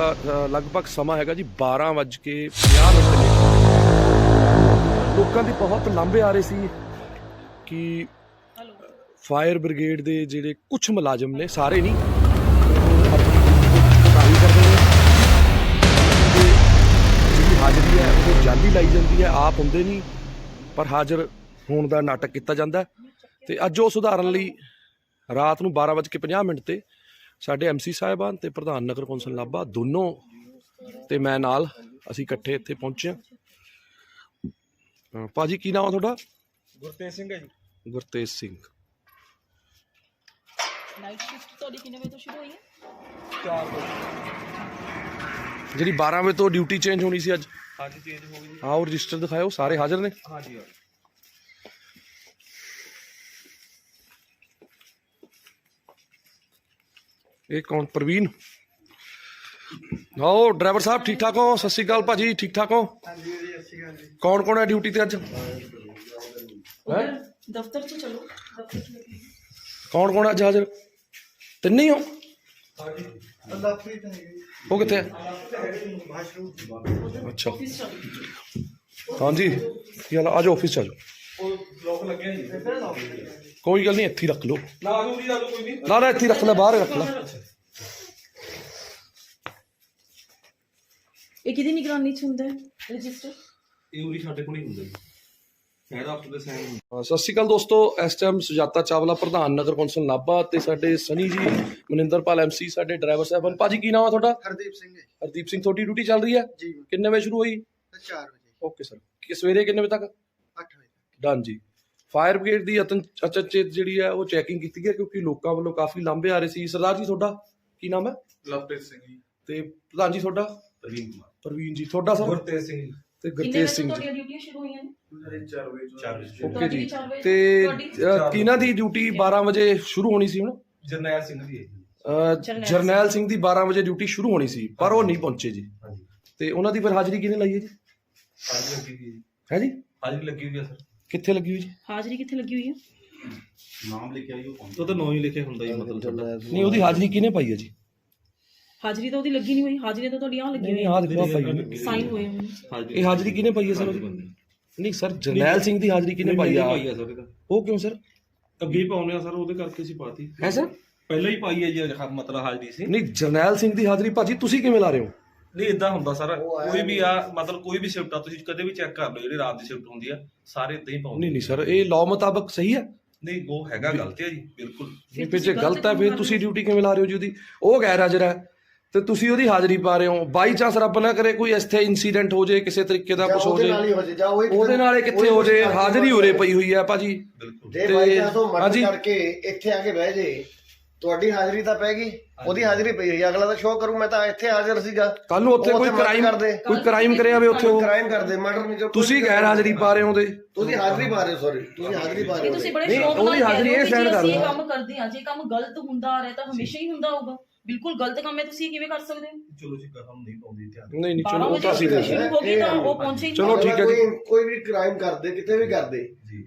ਅ, ਲਗਭਗ ਸਮਾਂ ਹੈਗਾ ਜੀ 12:50 ਮਿੰਟ ਨੇ ਲੋਕਾਂ ਦੇ ਬਹੁਤ ਲਾਂਭੇ ਆ ਰਹੇ ਸੀ ਕਿ ਫਾਇਰ ਬ੍ਰਿਗੇਡ ਦੇ ਜਿਹੜੇ ਕੁਝ ਮੁਲਾਜ਼ਮ ਨੇ ਸਾਰੇ ਨਹੀਂ ਉਹ ਕਰਦੇ ਨੇ ਜਿਹੜੀ ਹਾਜ਼ਰੀ ਹੈ ਉਹ ਜਾਲੀ ਲਾਈ ਜਾਂਦੀ ਹੈ ਆਪ ਹੁੰਦੇ ਨਹੀਂ ਪਰ ਹਾਜ਼ਰ ਹੋਣ ਦਾ ਨਾਟਕ ਕੀਤਾ ਜਾਂਦਾ ਹੈ। ਤੇ ਅੱਜ ਉਹ ਸੁਧਾਰਨ ਲਈ ਰਾਤ ਨੂੰ 12:50 ਮਿੰਟ ਤੇ ਸਾਡੇ ਐਮਸੀ ਸਾਹਿਬਾਨ ਤੇ ਪ੍ਰਧਾਨ ਨਗਰ ਕੌਂਸਲ ਨਾਭਾ ਦੋਨੋਂ ਤੇ ਮੈਂ ਨਾਲ ਅਸੀਂ ਇਕੱਠੇ ਇੱਥੇ ਪਹੁੰਚੇ ਹਾਂ। ਭਾਜੀ ਕੀ ਨਾਮ ਆ ਤੁਹਾਡਾ? ਗੁਰਤੇਜ ਸਿੰਘ ਹੈ ਜੀ। ਗੁਰਤੇਜ ਸਿੰਘ। ਨਾਈਟ ਸ਼ਿਫਟ ਤੁਹਾਡੀ ਕਿੰਨੇ ਵਜੇ ਤੋਂ ਸ਼ੁਰੂ ਹੋਈ ਹੈ? 4 ਵਜੇ। ਜਿਹੜੀ 12 ਵਜੇ ਤੋਂ ਡਿਊਟੀ ਚੇਂਜ ਹੋਣੀ ਸੀ ਅੱਜ? ਹਾਂਜੀ ਚੇਂਜ ਹੋ ਗਈ ਜੀ। ਆਓ ਰਜਿਸਟਰ ਦਿਖਾਓ ਸਾਰੇ ਹਾਜ਼ਰ ਨੇ? ਹਾਂਜੀ। ਇਹ ਕੌਣ? ਪ੍ਰਵੀਨ। ਆਓ ਡਰਾਈਵਰ ਸਾਹਿਬ ਠੀਕ ਠਾਕ ਹੋ? ਸਤਿ ਸ਼੍ਰੀ ਅਕਾਲ ਭਾਜੀ ਠੀਕ ਠਾਕ ਹੋ? ਹਾਂਜੀ ਜੀ ਅੱਛੀ ਗੱਲ ਜੀ। ਕੌਣ ਕੌਣ ਹੈ ਡਿਊਟੀ ਤੇ ਅੱਜ? ਉਧਰ ਦਫ਼ਤਰ 'ਚ ਚਲੋ। ਦਫ਼ਤਰ 'ਚ ਲੱਗੀ ਕੌਣ ਕੌਣ ਹੈ ਅੱਜ? ਹਾਜ਼ਰ? ਤਿੰਨੇ ਹੀ ਹੋ? ਹਾਂਜੀ। ਅੱਲਾ ਫਰੀਦ ਹੈ ਜੀ ਉਹ ਕਿੱਥੇ ਹੈ? ਅੱਛਾ। ਹਾਂਜੀ। ਕੀ ਹਾਲ ਆ? ਆਜੋ ਆਫਿਸ ਚ ਆਜੋ। ਉਹ ਲੋਕ ਲੱਗੇ ਜੀ ਕੋਈ ਗੱਲ ਨਹੀਂ ਇੱਥੇ ਹੀ ਰੱਖ ਲਓ। ਨਾ ਆਜੋ ਜੀ ਆਜੋ ਕੋਈ ਨਹੀਂ। ਨਾ ਨਾ ਇੱਥੇ ਹੀ ਰੱਖ ਲੈ ਬਾਹਰ ਹੀ ਰੱਖ ਲੈ। ਇਹ ਕਿਹਦੀ ਨਿਗਰਾਨੀ 'ਚ ਹੁੰਦਾ ਹੈ? ਰਜਿਸਟਰ? ਇਹ ਉਰੀ ਸਾਡੇ ਕੋਲ ਹੀ ਹੁੰਦਾ ਜੀ। ਦੇ ਸਾਈਨ ਸਤਿ ਸ਼੍ਰੀ ਅਕਾਲ ਦੋਸਤੋ ਇਸ ਟਾਈਮ ਸੁਜਾਤਾ ਚਾਵਲਾ ਪ੍ਰਧਾਨ ਨਗਰ ਕੌਂਸਲ ਨਾਭਾ ਤੇ ਸਾਡੇ ਸਨੀ ਜੀ ਮਨਿੰਦਰਪਾਲ ਐਮਸੀ ਸਾਡੇ ਡਰਾਈਵਰ ਸਾਹਿਬਾਨ ਭਾਜੀ ਕੀ ਨਾਮ ਆ ਤੁਹਾਡਾ? ਹਰਦੀਪ ਸਿੰਘ ਹੈ। ਹਰਦੀਪ ਸਿੰਘ ਤੁਹਾਡੀ ਡਿਊਟੀ ਚੱਲ ਰਹੀ ਹੈ? ਜੀ। ਕਿੰਨੇ ਵਜੇ ਸ਼ੁਰੂ ਹੋਈ? 4 ਵਜੇ। ਓਕੇ ਸਰ ਕਿ ਸਵੇਰੇ ਕਿੰਨੇ ਵਜੇ ਤੱਕ? 8 ਵਜੇ ਡਨ ਜੀ। ਫਾਇਰ ਬ੍ਰਿਗੇਡ ਦੀ ਅਤਨ ਅਚਨਚੇਤ ਜਿਹੜੀ ਹੈ ਉਹ ਚੈਕਿੰਗ ਕੀਤੀ ਗਈ ਕਿਉਂਕਿ ਲੋਕਾਂ ਵੱਲੋਂ ਕਾਫੀ ਲਾਂਭੇ ਆ ਰਹੇ ਸੀ। ਸਰਦਾਰ ਜੀ ਤੁਹਾਡਾ ਕੀ ਨਾਮ ਹੈ? ਲਵਪ੍ਰੀਤ ਸਿੰਘ ਜੀ। ਤੇ ਪ੍ਰਧਾਨ ਜੀ ਤੁਹਾਡਾ? ਪ੍ਰਵੀਨ ਕੁਮਾਰ। ਪ੍ਰਵੀਨ ਜੀ ਤੁਹਾਡਾ ਸਰ? ਗੁਰਤੇਜ ਸਿੰਘ ਜੀ। ਤੇ ਕਿੰਨੇ ਗੁਰਤੇਜ ਸਿੰਘ ਜੀ। ਤੁਹਾਡੀਆਂ ਡਿਊਟੀਆਂ ਸ਼ੁਰੂ ਹੋਈਆਂ ਨੇ? 4 ਵਜੇ 4 ਵਜੇ। ਓਕੇ ਜੀ? ਤੇ ਕਿਹਨਾਂ ਦੀ ਡਿਊਟੀ 12 ਵਜੇ ਸ਼ੁਰੂ ਹੋਣੀ ਸੀ ਹੁਣ? ਜਰਨੈਲ ਸਿੰਘ ਦੀ ਹੈ ਜਰਨੈਲ ਸਿੰਘ। ਦੀ 12 ਵਜੇ ਡਿਊਟੀ ਸ਼ੁਰੂ ਹੋਣੀ ਸੀ ਪਰ ਉਹ ਨਹੀਂ ਪਹੁੰਚੇ ਜੀ। ਹਾਂਜੀ। ਤੇ ਉਹਨਾਂ ਦੀ ਫਿਰ ਹਾਜ਼ਰੀ ਕਿਹਨੇ ਲਾਈ ਹੈ ਜੀ? ਹਾਜ਼ਰੀ ਲੱਗੀ ਹੋਈ ਹੈ ਜੀ। ਹੈ ਜੀ? ਹਾਜ਼ਰੀ ਲੱਗੀ ਹੋਈ ਹੈ ਸਰ। ਕਿੱਥੇ ਲੱਗੀ ਹੋਈ ਜੀ? ਹਾਜ਼ਰੀ ਕਿੱਥੇ ਲੱਗੀ ਹੋਈ ਹੈ? ਨਾਮ ਲਿਖਿਆ ਜੀ ਉਹ ਤਾਂ ਨਾਂ ਹੀ ਲਿਖਿਆ ਹੁੰਦਾ ਜੀ ਮਤਲਬ ਨਹੀਂ ਉਹਦੀ ਹਾਜ਼ਰੀ ਕਿਹਨੇ ਪਾਈ ਹੈ ਜੀ? ਹਾਜ਼ਰੀ ਤਾਂ ਉਹਦੀ ਲੱਗੀ ਨਹੀਂ ਹੋਈ ਹਾਜ਼ਰੀ ਤਾਂ ਤੁਹਾਡੀ ਆ ਲੱਗੀ ਨਹੀਂ ਹੋਈ ਆਹ ਦੇਖੋ ਆਹ ਪਾਈ ਹੋਈ ਹੈ। ਸਾਈਨ ਹੋਏ ਹੋਏ ਨੇ। ਹਾਜ਼ਰੀ ਇਹ ਹਾਜ਼ਰੀ ਕਿਹਨੇ ਪਾਈ ਹੈ ਸਰ ਉਹਦੀ? ਨਹੀਂ ਸਰ ਜਰਨੈਲ ਸਿੰਘ ਦੀ ਹਾਜ਼ਰੀ ਕਿਹਨੇ ਪਾਈ ਆ? ਪਾਈ ਆ ਸਰ ਇਹਦਾ। ਉਹ ਕਿਉਂ ਸਰ? ਅੱਗੇ ਹੀ ਪਾਉਨੇ ਆ ਸਰ ਉਹਦੇ ਕਰਕੇ ਅਸੀਂ ਪਾਤੀ। ਹੈ ਸਰ? ਪਹਿਲਾਂ ਹੀ ਪਾਈ ਹੈ ਜੀ ਹ- ਮਤਲਬ ਹਾਜ਼ਰੀ ਸੀ। ਨਹੀਂ ਜਰਨੈਲ ਸਿੰਘ ਦੀ ਹਾਜ਼ਰੀ ਭਾਜੀ ਤੁਸੀਂ ਕਿਵੇਂ ਲਾ ਰਹੇ ਹੋ? ਨਹੀਂ ਇਦਾਂ ਹੁੰਦਾ ਸਰ। ਕੋਈ ਵੀ ਆ ਮਤਲਬ ਕੋਈ ਵੀ ਸ਼ਿਫਟ ਆ ਤੁਸੀਂ ਕਦੇ ਵੀ ਚੈੱਕ ਕਰ ਲਓ ਜਿਹੜੀ ਰਾਤ ਦੀ ਸ਼ਿਫਟ ਹੁੰਦੀ ਆ ਸਾਰੇ ਇਦਾਂ ਹੀ ਪਾਉਂਦੇ ਨਹੀਂ ਨਹੀਂ ਸਰ ਇਹ ਲਾਅ ਮੁਤਾਬਕ ਸਹੀ ਹੈ ਨਹੀਂ ਉਹ ਹੈਗਾ ਗਲਤ ਹੈ ਜੀ ਬਿਲਕੁਲ। ਨਹੀਂ ਫਿਰ ਜੇ ਗਲਤ ਹੈ ਫਿਰ ਤੁਸੀਂ ਡਿਊਟੀ ਕਿਵੇਂ ਲਾ ਰਹੇ ਹੋ ਜੀ ਉਹਦੀ? ਉਹ ਗੈਰ ਹਾਜ਼ਰ ਹੈ ਤੇ ਤੁਸੀਂ ਉਹਦੀ ਹਾਜ਼ਰੀ ਪਾ ਰਹੇ ਹੋ। ਬਾਈ ਚਾਂਸ ਰੱਬ ਨਾ ਕਰੇ ਕੋਈ ਇੱਥੇ ਇਨਸੀਡੈਂਟ ਹੋ ਜਾਏ ਕਿਸੇ ਤਰੀਕੇ ਦਾ ਕੁਝ ਹੋ ਉਹਦੇ ਨਾਲ ਜਾਏ ਹੀ ਹੋ ਜੇ ਜਾਂ ਉਹ ਉਹਦੇ ਨਾਲ ਇਹ ਕਿੱਥੇ ਹੋ ਜਾਏ? ਹਾਜ਼ਰੀ ਉਰੇ ਪਈ ਹੋਈ ਹੈ ਭਾਜੀ। ਬਿਲਕੁਲ। ਜੇ ਤੇ- ਬਾਈ ਚਾਂਸ ਉਹ ਹਾਂਜੀ। ਮਰਜ਼ੀ ਕਰਕੇ ਇੱਥੇ ਆ ਕੇ ਬਹਿ ਜੇ ਤੁਹਾਡੀ ਹਾਜ਼ਰੀ ਤਾਂ ਪੈ ਗਈ ਉਹਦੀ ਹਾਜ਼ਰੀ ਪਈ ਹੋਈ ਹੈ। ਅਗਲਾ ਤਾਂ ਸ਼ੋਅ ਕਰੂ ਮੈਂ ਤਾਂ ਇੱਥੇ ਹਾਜ਼ਰ ਸੀਗਾ। ਕੱਲ ਨੂੰ ਉੱਥੇ ਕੋਈ ਕ੍ਰਾਈਮ ਕਰਦੇ। ਕੋਈ ਕ੍ਰਾਈਮ ਕਰਿਆ ਹੋਵੇ ਉੱਥੇ ਉਹ ਕ੍ਰਾਈਮ ਕਰਦੇ ਮਰਡਰ ਨਹੀਂ ਜੋ ਤੁਸੀਂ ਗੈਰ ਹਾਜ਼ਰੀ ਪਾ ਰਹੇ ਹੋ ਉਹਦੇ। ਤੁਸੀਂ ਹਾਜ਼ਰੀ ਪਾ ਰਹੇ ਹੋ ਸੌਰੀ ਤੁਸੀਂ ਹਾਜ਼ਰੀ ਪਾ ਰਹੇ ਹੋ। ਤੁਸੀਂ ਬੜੇ ਨਹੀਂ, ਸ਼ੌਕ ਉਹਦੀ ਨਾਲ ਹਾਜ਼ਰੀ ਇਹ ਕਰ। ਕੰਮ ਕਰਦੇ ਹਾਂ ਜੇ ਕੰਮ ਗਲਤ ਹੁੰਦਾ ਆ ਰਿਹਾ ਤਾਂ ਹਮੇਸ਼ਾ ਹੀ ਹੁੰਦਾ ਹੋਊਗਾ। ਬਿਲਕੁਲ ਗਲਤ ਕੰਮ ਹੈ ਤੁਸੀਂ ਇਹ ਕਿਵੇਂ ਕਰ ਸਕਦੇ ਹੋ? ਚਲੋ ਜੀ ਕਹਮ ਨਹੀਂ ਪਾਉਂਦੀ ਧਿਆਨ ਨਹੀਂ ਨਹੀਂ 12 ਚਲੋ ਉਹ ਤਾਂ ਅਸੀਂ ਸ਼ੁਰੂ ਦੇ ਹੋ ਗਈ ਤਾਂ ਉਹ ਪਹੁੰਚੇ ਹੀ ਨਹੀਂ। ਚਲੋ ਠੀਕ ਹੈ ਜੀ। ਕੋਈ ਕੋਈ ਵੀ ਕ੍ਰਾਈਮ ਕਰਦੇ ਕਿਤੇ ਵੀ ਕਰਦੇ। ਜੀ।